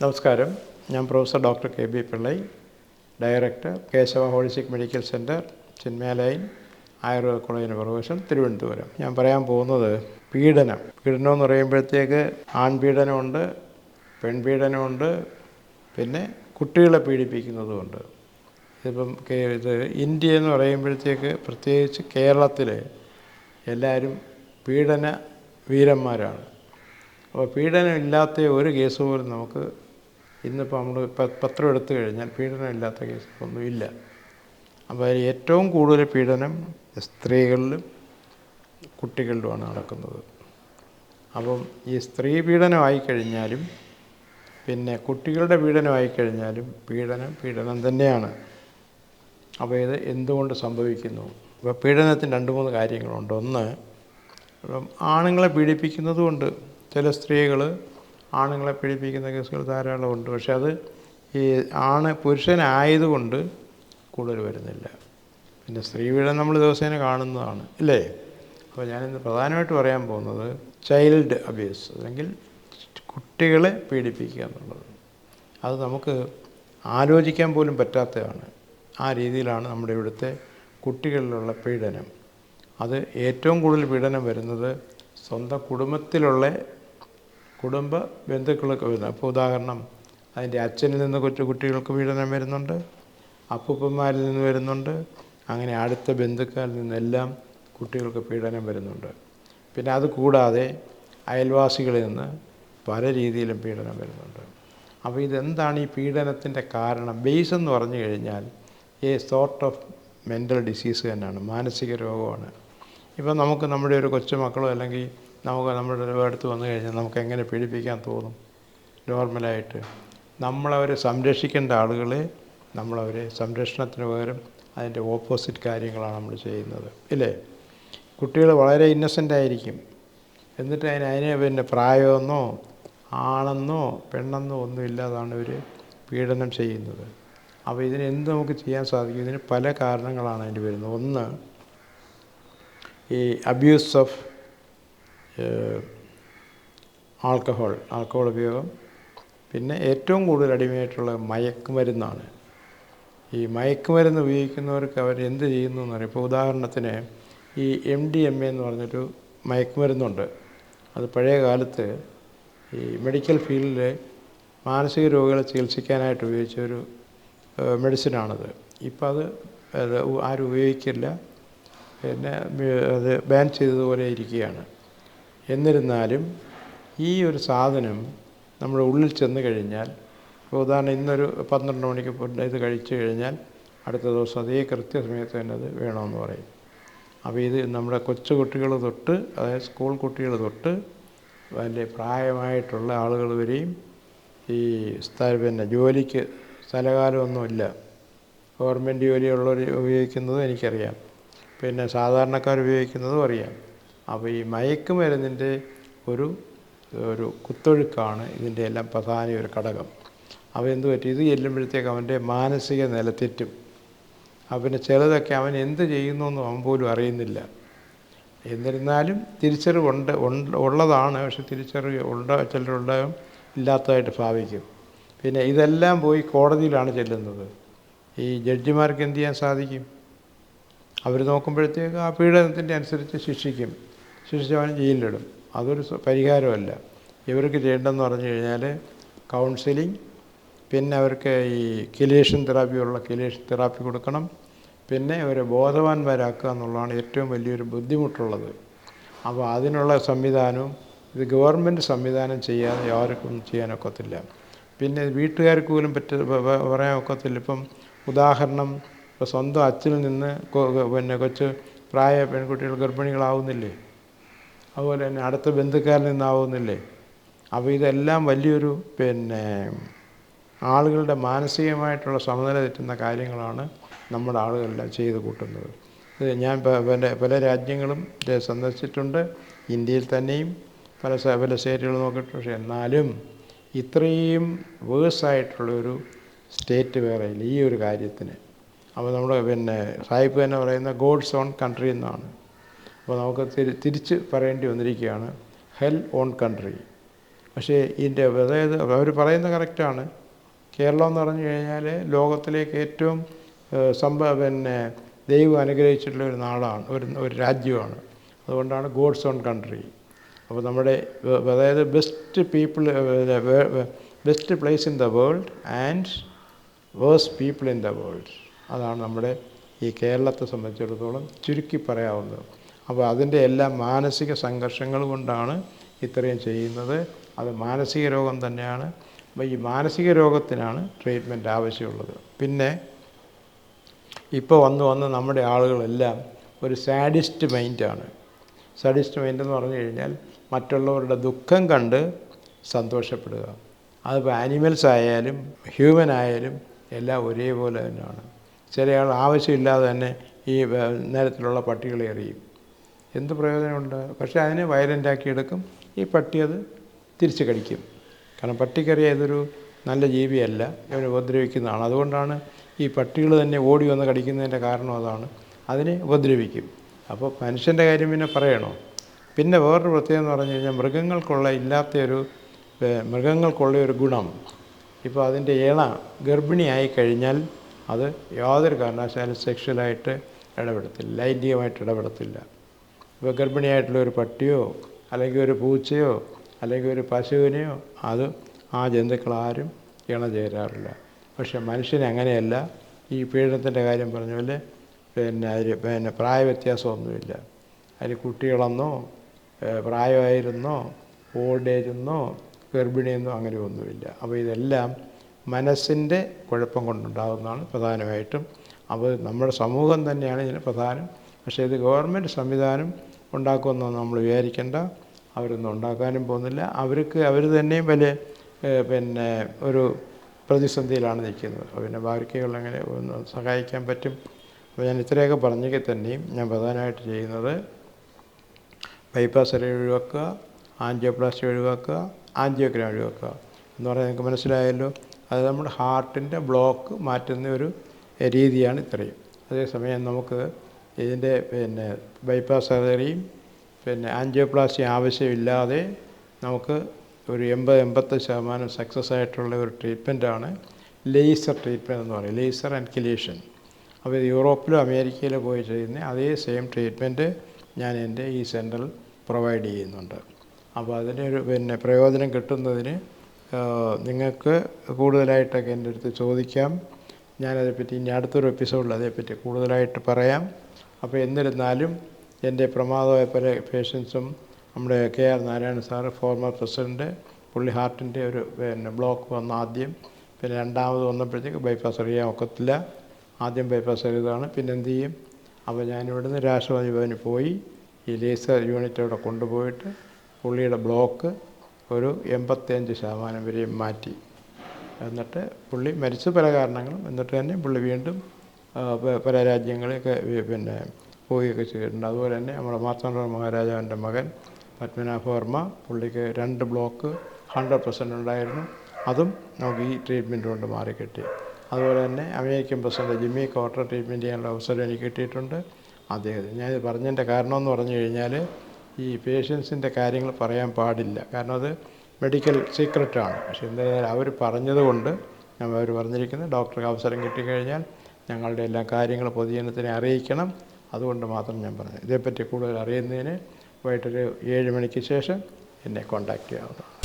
നമസ്കാരം. ഞാൻ professor doctor K B Pillai director Keshava holistic medical centre ചിന്മേലൈൻ Ayurveda കോളേജിന് profession Thiruvananthapuram. ഞാൻ പറയാൻ പോകുന്നത് പീഡനം. പീഡനം എന്ന് പറയുമ്പോഴത്തേക്ക് ആൺപീഡനമുണ്ട് പെൺപീഡനമുണ്ട് പിന്നെ കുട്ടികളെ പീഡിപ്പിക്കുന്നതുമുണ്ട്. ഇതിപ്പം ഇത് ഇന്ത്യ എന്ന് പറയുമ്പോഴത്തേക്ക് പ്രത്യേകിച്ച് കേരളത്തിൽ എല്ലാവരും പീഡന വീരന്മാരാണ്. അപ്പോൾ പീഡനം ഇല്ലാത്ത ഒരു കേസ് പോലും നമുക്ക് ഇന്നിപ്പോൾ നമ്മൾ പത്രം എടുത്തു കഴിഞ്ഞാൽ പീഡനം ഇല്ലാത്ത കേസ് ഒന്നുമില്ല അപ്പോൾ അതിൽ ഏറ്റവും കൂടുതൽ പീഡനം സ്ത്രീകളിലും കുട്ടികളിലുമാണ് നടക്കുന്നത്. അപ്പം ഈ സ്ത്രീ പീഡനമായി കഴിഞ്ഞാലും പിന്നെ കുട്ടികളുടെ പീഡനമായി കഴിഞ്ഞാലും പീഡനം പീഡനം തന്നെയാണ്. അപ്പോൾ ഇത് എന്തുകൊണ്ട് സംഭവിക്കുന്നു? ഇപ്പോൾ പീഡനത്തിന് രണ്ട് മൂന്ന് കാര്യങ്ങളുണ്ട്. ഒന്ന് ആണുങ്ങളെ പീഡിപ്പിക്കുന്നതുകൊണ്ട് ചില സ്ത്രീകൾ ആണുങ്ങളെ പീഡിപ്പിക്കുന്ന കേസുകൾ ധാരാളമുണ്ട് പക്ഷെ അത് ഈ ആണ് പുരുഷനായതുകൊണ്ട് കൂടുതൽ വരുന്നില്ല. പിന്നെ സ്ത്രീ പീഡനം നമ്മൾ ദിവസേന കാണുന്നതാണ് ഇല്ലേ അപ്പോൾ ഞാനിന്ന് പ്രധാനമായിട്ട് പറയാൻ പോകുന്നത് ചൈൽഡ് അബ്യൂസ് അല്ലെങ്കിൽ കുട്ടികളെ പീഡിപ്പിക്കുക എന്നുള്ളത്. അത് നമുക്ക് ആലോചിക്കാൻ പോലും പറ്റാത്തതാണ്. ആ രീതിയിലാണ് നമ്മുടെ ഇവിടുത്തെ കുട്ടികളിലുള്ള പീഡനം. അത് ഏറ്റവും കൂടുതൽ പീഡനം വരുന്നത് സ്വന്തം കുടുംബത്തിലുള്ള കുടുംബ ബന്ധുക്കളൊക്കെ വരുന്നത് അപ്പോൾ ഉദാഹരണം അതിന്റെ അച്ഛനിൽ നിന്ന് കൊച്ചു കുട്ടികൾക്ക് പീഡനം വരുന്നുണ്ട് അപ്പൂപ്പന്മാരിൽ നിന്ന് വരുന്നുണ്ട് അങ്ങനെ അടുത്ത ബന്ധുക്കാരിൽ നിന്നെല്ലാം കുട്ടികൾക്ക് പീഡനം വരുന്നുണ്ട്. പിന്നെ അത് കൂടാതെ അയൽവാസികളിൽ നിന്ന് പല രീതിയിലും പീഡനം വരുന്നുണ്ട്. അപ്പോൾ ഇതെന്താണ് ഈ പീഡനത്തിന്റെ കാരണം? ബേസ് എന്ന് പറഞ്ഞു കഴിഞ്ഞാൽ ഈ സോർട്ട് ഓഫ് മെന്റൽ ഡിസീസ് തന്നെയാണ് മാനസിക രോഗമാണ്. ഇപ്പം നമുക്ക് നമ്മുടെ ഒരു കൊച്ചുമക്കളോ അല്ലെങ്കിൽ നമുക്ക് നമ്മുടെ അടുത്ത് വന്നു കഴിഞ്ഞാൽ നമുക്ക് എങ്ങനെ പീഡിപ്പിക്കാൻ തോന്നും? നോർമലായിട്ട് നമ്മളവരെ സംരക്ഷിക്കേണ്ട ആളുകളെ നമ്മളവരെ സംരക്ഷണത്തിന് പകരം അതിന്റെ ഓപ്പോസിറ്റ് കാര്യങ്ങളാണ് നമ്മൾ ചെയ്യുന്നത്. ഇല്ലേ? കുട്ടികൾ വളരെ ഇന്നസെന്റ് ആയിരിക്കും. എന്നിട്ട് അതിന് അതിനെ പിന്നെ പ്രായമെന്നോ ആണെന്നോ പെണ്ണെന്നോ ഒന്നും ഇല്ലാതാണ് ഇവർ പീഡനം ചെയ്യുന്നത്. അപ്പോൾ ഇതിന് എന്ത് നമുക്ക് ചെയ്യാൻ സാധിക്കും? ഇതിന് പല കാരണങ്ങളാണ് അതിന് വരുന്നത്. ഒന്ന് ഈ അബ്യൂസ് ഓഫ് ആൾക്കഹോൾ ആൾക്കഹോൾ ഉപയോഗം. പിന്നെ ഏറ്റവും കൂടുതൽ അടിമയായിട്ടുള്ള മയക്കുമരുന്നാണ്. ഈ മയക്കുമരുന്ന് ഉപയോഗിക്കുന്നവർക്ക് അവർ എന്ത് ചെയ്യുന്നു എന്ന് എന്നറിയാം. ഇപ്പോൾ ഉദാഹരണത്തിന് ഈ എം ഡി എം എ എന്ന് പറഞ്ഞൊരു മയക്കുമരുന്നുണ്ട്. അത് പഴയ കാലത്ത് ഈ മെഡിക്കൽ ഫീൽഡിൽ മാനസിക രോഗികളെ ചികിത്സിക്കാനായിട്ട് ഉപയോഗിച്ച ഒരു മെഡിസിനാണത്. ഇപ്പം അത് അത് ആരും ഉപയോഗിക്കില്ല. പിന്നെ അത് ബാൻ ചെയ്തതുപോലെ ഇരിക്കുകയാണ്. എന്നിരുന്നാലും ഈ ഒരു സാധനം നമ്മുടെ ഉള്ളിൽ ചെന്ന് കഴിഞ്ഞാൽ ഇപ്പോൾ ഉദാഹരണം ഇന്നൊരു പന്ത്രണ്ട് മണിക്ക് ഇത് കഴിച്ചു കഴിഞ്ഞാൽ അടുത്ത ദിവസം അതേ കൃത്യസമയത്ത് തന്നെ അത് വേണമെന്ന് പറയും. അപ്പോൾ ഇത് നമ്മുടെ കൊച്ചു കുട്ടികൾ തൊട്ട് അതായത് സ്കൂൾ കുട്ടികൾ തൊട്ട് വലിയ പ്രായമായിട്ടുള്ള ആളുകൾ വരെയും ഈ പിന്നെ ജോലിക്ക് സ്ഥലകാലമൊന്നുമില്ല. ഗവൺമെന്റ് ജോലിയുള്ളവർ ഉപയോഗിക്കുന്നതും എനിക്കറിയാം. പിന്നെ സാധാരണക്കാർ ഉപയോഗിക്കുന്നതും അറിയാം. അപ്പോൾ ഈ മയക്കുമരുന്നിന്റെ ഒരു ഒരു കുത്തൊഴുക്കാണ് ഇതിന്റെ എല്ലാം പ്രധാന ഒരു ഘടകം. അവൻ എന്ത് പറ്റി? ഇത് ചെല്ലുമ്പോഴത്തേക്ക് അവന്റെ മാനസിക നില തെറ്റും. അവന് ചിലതൊക്കെ അവൻ എന്ത് ചെയ്യുന്നു എന്ന് അവൻ പോലും അറിയുന്നില്ല. എന്നിരുന്നാലും തിരിച്ചറിവ് ഉണ്ട് ഉള്ളതാണ്. പക്ഷെ തിരിച്ചറിവ് ഉണ്ട് ചിലരുണ്ടാകും ഇല്ലാത്തതായിട്ട് ഭാവിക്കും. പിന്നെ ഇതെല്ലാം പോയി കോടതിയിലാണ് ചെല്ലുന്നത്. ഈ ജഡ്ജിമാർക്ക് എന്ത് ചെയ്യാൻ സാധിക്കും? അവർ നോക്കുമ്പോഴത്തേക്ക് ആ പീഡനത്തിന്റെ അനുസരിച്ച് ശിക്ഷിക്കും. ശിക്ഷിച്ചവൻ ജയിലിലിടും. അതൊരു പരിഹാരമല്ല. ഇവർക്ക് ചെയ്യേണ്ടതെന്ന് പറഞ്ഞു കഴിഞ്ഞാൽ കൗൺസിലിംഗ് പിന്നെ അവർക്ക് ഈ കിലേഷൻ തെറാപ്പിയുള്ള കിലേഷൻ തെറാപ്പി കൊടുക്കണം. പിന്നെ അവരെ ബോധവാന്മാരാക്കുക എന്നുള്ളതാണ് ഏറ്റവും വലിയൊരു ബുദ്ധിമുട്ടുള്ളത്. അപ്പോൾ അതിനുള്ള സംവിധാനവും ഇത് ഗവൺമെന്റ് സംവിധാനം ചെയ്യാതെ ആർക്കും ചെയ്യാനൊക്കത്തില്ല പിന്നെ വീട്ടുകാർക്ക് പോലും പറ്റ പറയാൻ ഒക്കത്തില്ല. ഇപ്പം ഉദാഹരണം ഇപ്പോൾ സ്വന്തം അച്ഛനിൽ നിന്ന് പിന്നെ കൊച്ച് പ്രായ പെൺകുട്ടികൾ ഗർഭിണികളാവുന്നില്ലേ? അതുപോലെ തന്നെ അടുത്ത ബന്ധുക്കാരിൽ നിന്നാവുന്നില്ലേ? അപ്പോൾ ഇതെല്ലാം വലിയൊരു പിന്നെ ആളുകളുടെ മാനസികമായിട്ടുള്ള സമനില തെറ്റുന്ന കാര്യങ്ങളാണ് നമ്മുടെ ആളുകളെല്ലാം ചെയ്ത് കൂട്ടുന്നത്. ഇത് ഞാൻ പല പല രാജ്യങ്ങളും സന്ദർശിച്ചിട്ടുണ്ട്. ഇന്ത്യയിൽ തന്നെയും പല പല സ്റ്റേറ്റുകൾ നോക്കിയിട്ടുണ്ട്. പക്ഷേ എന്നാലും ഇത്രയും വേഴ്സായിട്ടുള്ളൊരു സ്റ്റേറ്റ് വേറെ ഇല്ല ഈ ഒരു കാര്യത്തിന്. അപ്പോൾ നമ്മുടെ പിന്നെ സാഹിബ് തന്നെ പറയുന്ന ഗോഡ്സ് ഓൺ കൺട്രി എന്നാണ്. അപ്പോൾ നമുക്ക് തിരി തിരിച്ച് പറയേണ്ടി വന്നിരിക്കുകയാണ് ഹെൽ ഓൺ കൺട്രി പക്ഷേ ഇതിന്റെ അതായത് അവർ പറയുന്നത് കറക്റ്റാണ് കേരളം എന്ന് പറഞ്ഞു കഴിഞ്ഞാൽ ലോകത്തിലേക്ക് ഏറ്റവും സംഭവ സംഭ പിന്നെ ദൈവം അനുഗ്രഹിച്ചിട്ടുള്ള ഒരു നാടാണ് ഒരു ഒരു രാജ്യമാണ്. അതുകൊണ്ടാണ് ഗോഡ്സ് ഓൺ കൺട്രി അപ്പോൾ നമ്മുടെ അതായത് best people best place in the world and worst people in the world അതാണ് നമ്മുടെ ഈ കേരളത്തെ സംബന്ധിച്ചിടത്തോളം ചുരുക്കി പറയാവുന്നത്. അപ്പോൾ അതിന്റെ എല്ലാ മാനസിക സംഘർഷങ്ങൾ കൊണ്ടാണ് ഇത്രയും ചെയ്യുന്നത്. അത് മാനസിക രോഗം തന്നെയാണ്. അപ്പോൾ ഈ മാനസിക രോഗത്തിനാണ് ട്രീറ്റ്മെന്റ് ആവശ്യമുള്ളത്. പിന്നെ ഇപ്പോൾ വന്ന് വന്ന് നമ്മുടെ ആളുകളെല്ലാം ഒരു സാഡിസ്റ്റ് മൈൻഡാണ്. സാഡിസ്റ്റ് മൈൻഡ് എന്ന് പറഞ്ഞു കഴിഞ്ഞാൽ മറ്റുള്ളവരുടെ ദുഃഖം കണ്ട് സന്തോഷപ്പെടുക. അതിപ്പോൾ ആനിമൽസ് ആയാലും ഹ്യൂമൻ ആയാലും എല്ലാം ഒരേപോലെ തന്നെയാണ്. ചിലയാൾ ആവശ്യമില്ലാതെ തന്നെ ഈ നേരത്തിലുള്ള പട്ടികളെ എറിയും. എന്ത് പ്രയോജനമുണ്ട്? പക്ഷേ അതിനെ വയലന്റാക്കി എടുക്കും ഈ പട്ടി അത് തിരിച്ച് കഴിക്കും. കാരണം പട്ടിക്കറിയാൻ ഇതൊരു നല്ല ജീവിയല്ല. ഇവനെ ഉപദ്രവിക്കുന്നതാണ്. അതുകൊണ്ടാണ് ഈ പട്ടികൾ തന്നെ ഓടി വന്ന് കടിക്കുന്നതിന്റെ കാരണം അതാണ്. അതിനെ ഉപദ്രവിക്കും. അപ്പോൾ മനുഷ്യന്റെ കാര്യം പിന്നെ പറയണോ? പിന്നെ വേറൊരു പ്രത്യേകത എന്ന് പറഞ്ഞു കഴിഞ്ഞാൽ മൃഗങ്ങൾക്കുള്ള ഇല്ലാത്തൊരു മൃഗങ്ങൾക്കുള്ള ഒരു ഗുണം. ഇപ്പോൾ അതിന്റെ ഇള ഗർഭിണിയായി കഴിഞ്ഞാൽ അത് യാതൊരു കാരണവശാലും സെക്ഷലായിട്ട് ഇടപെടത്തില്ല. ലൈംഗികമായിട്ട് ഇടപെടത്തില്ല. ഗർഭിണിയായിട്ടുള്ള ഒരു പട്ടിയോ അല്ലെങ്കിൽ ഒരു പൂച്ചയോ അല്ലെങ്കിൽ ഒരു പശുവിനെയോ അത് ആ ജന്തുക്കളാരും ഇണ ചേരാറില്ല പക്ഷെ മനുഷ്യന് അങ്ങനെയല്ല. ഈ പീഡനത്തിന്റെ കാര്യം പറഞ്ഞ പോലെ പിന്നെ അതിൽ പിന്നെ പ്രായവ്യത്യാസമൊന്നുമില്ല. അതിൽ കുട്ടികളെന്നോ പ്രായമായിരുന്നോ ഓൾഡ് ഏജെന്നോ ഗർഭിണിയെന്നോ അങ്ങനെ ഒന്നുമില്ല. അപ്പോൾ ഇതെല്ലാം മനസ്സിന്റെ കുഴപ്പം കൊണ്ടുണ്ടാകുന്നതാണ് പ്രധാനമായിട്ടും. അപ്പോൾ നമ്മുടെ സമൂഹം തന്നെയാണ് ഇതിന് പ്രധാനം പക്ഷേ ഇത് ഗവൺമെന്റ് സംവിധാനം ഉണ്ടാക്കുമെന്നൊന്നും നമ്മൾ വിചാരിക്കേണ്ട. അവരൊന്നും ഉണ്ടാക്കാനും പോകുന്നില്ല. അവർക്ക് അവർ തന്നെയും വലിയ പിന്നെ ഒരു പ്രതിസന്ധിയിലാണ് നിൽക്കുന്നത്. പിന്നെ എങ്ങനെ ഒന്ന് സഹായിക്കാൻ പറ്റും? അപ്പോൾ ഞാൻ ഇത്രയൊക്കെ പറഞ്ഞെങ്കിൽ തന്നെയും ഞാൻ പ്രധാനമായിട്ട് ചെയ്യുന്നത് ബൈപ്പാസ് സർജറി ഒഴിവാക്കുക ആൻജിയോപ്ലാസ്റ്റി ഒഴിവാക്കുക ആൻജിയോഗ്രാം ഒഴിവാക്കുക. എന്ന് പറഞ്ഞാൽ നിങ്ങൾക്ക് മനസ്സിലായല്ലോ അത് നമ്മുടെ ഹാർട്ടിന്റെ ബ്ലോക്ക് മാറ്റുന്ന ഒരു രീതിയാണ് ഇത്രയും. അതേസമയം നമുക്ക് ഇതിന്റെ പിന്നെ ബൈപ്പാസ് സർജറിയും പിന്നെ ആൻജിയോപ്ലാസ്റ്റി ആവശ്യമില്ലാതെ നമുക്ക് ഒരു എൺപത് എൺപത്തഞ്ച് ശതമാനം സക്സസ് ആയിട്ടുള്ള ഒരു ട്രീറ്റ്മെന്റാണ് ലേസർ ട്രീറ്റ്മെന്റ് എന്ന് പറയും. ലേസർ ആൻഡ് കിലേഷൻ അപ്പോൾ യൂറോപ്പിലോ അമേരിക്കയിലോ പോയി ചെയ്യുന്ന അതേ സെയിം ട്രീറ്റ്മെന്റ് ഞാൻ എന്റെ ഈ സെന്ററിൽ പ്രൊവൈഡ് ചെയ്യുന്നുണ്ട്. അപ്പോൾ അതിനൊരു പിന്നെ പ്രയോജനം കിട്ടുന്നതിന് നിങ്ങൾക്ക് കൂടുതലായിട്ടൊക്കെ എന്റെ അടുത്ത് ചോദിക്കാം. ഞാനതേപ്പറ്റി ഇനി അടുത്തൊരു എപ്പിസോഡിൽ അതേപ്പറ്റി കൂടുതലായിട്ട് പറയാം. അപ്പോൾ എന്നിരുന്നാലും എന്റെ പ്രമാദമായ പല പേഷ്യൻസും നമ്മുടെ K R Narayana sir former president പുള്ളി ഹാർട്ടിന്റെ ഒരു പിന്നെ ബ്ലോക്ക് വന്ന ആദ്യം. പിന്നെ രണ്ടാമത് വന്നപ്പോഴത്തേക്ക് ബൈപ്പാസ് അറിയാൻ ഒക്കത്തില്ല. ആദ്യം ബൈപ്പാസ് ചെയ്തതാണ്. പിന്നെ എന്ത് ചെയ്യും? അപ്പോൾ ഞാനിവിടെ നിന്ന് രാഷ്ട്രപതി ഭവനിൽ പോയി ഈ ലേസർ യൂണിറ്റ് അവിടെ കൊണ്ടുപോയിട്ട് പുള്ളിയുടെ ബ്ലോക്ക് ഒരു എൺപത്തിയഞ്ച് ശതമാനം വരെയും മാറ്റി. എന്നിട്ട് പുള്ളി മരിച്ചു പല കാരണങ്ങളും. എന്നിട്ട് തന്നെ പുള്ളി വീണ്ടും പല രാജ്യങ്ങളിലൊക്കെ പിന്നെ പോവുകയൊക്കെ ചെയ്തിട്ടുണ്ട്. അതുപോലെ തന്നെ നമ്മുടെ മാർത്താണ്ഡ മഹാരാജാവിന്റെ മകൻ പത്മനാഭ വർമ്മ പുള്ളിക്ക് രണ്ട് ബ്ലോക്ക് ഹൺഡ്രഡ് പെർസെന്റ് ഉണ്ടായിരുന്നു. അതും നമുക്ക് ഈ ട്രീറ്റ്മെന്റ് കൊണ്ട് മാറിക്കിട്ടി അതുപോലെ തന്നെ American president Jimmy Carter treatment ചെയ്യാനുള്ള അവസരം എനിക്ക് കിട്ടിയിട്ടുണ്ട്. അദ്ദേഹത്തിന് ഞാൻ ഇത് പറഞ്ഞതിന്റെ കാരണം എന്ന് പറഞ്ഞു കഴിഞ്ഞാൽ ഈ പേഷ്യൻസിന്റെ കാര്യങ്ങൾ പറയാൻ പാടില്ല. കാരണം അത് മെഡിക്കൽ സീക്രട്ടാണ് പക്ഷേ എന്തായാലും അവർ പറഞ്ഞതുകൊണ്ട് ഞാൻ അവർ പറഞ്ഞിരിക്കുന്നത് ഡോക്ടർക്ക് അവസരം കിട്ടിക്കഴിഞ്ഞാൽ ഞങ്ങളുടെ എല്ലാ കാര്യങ്ങളും പൊതുജനത്തിനെ അറിയിക്കണം. അതുകൊണ്ട് മാത്രം ഞാൻ പറഞ്ഞു ഇതേപ്പറ്റി കൂടുതൽ അറിയുന്നതിന് വൈകിട്ടൊരു ഏഴ് മണിക്ക് ശേഷം എന്നെ കോൺടാക്റ്റ് ചെയ്യാവുന്നതാണ്.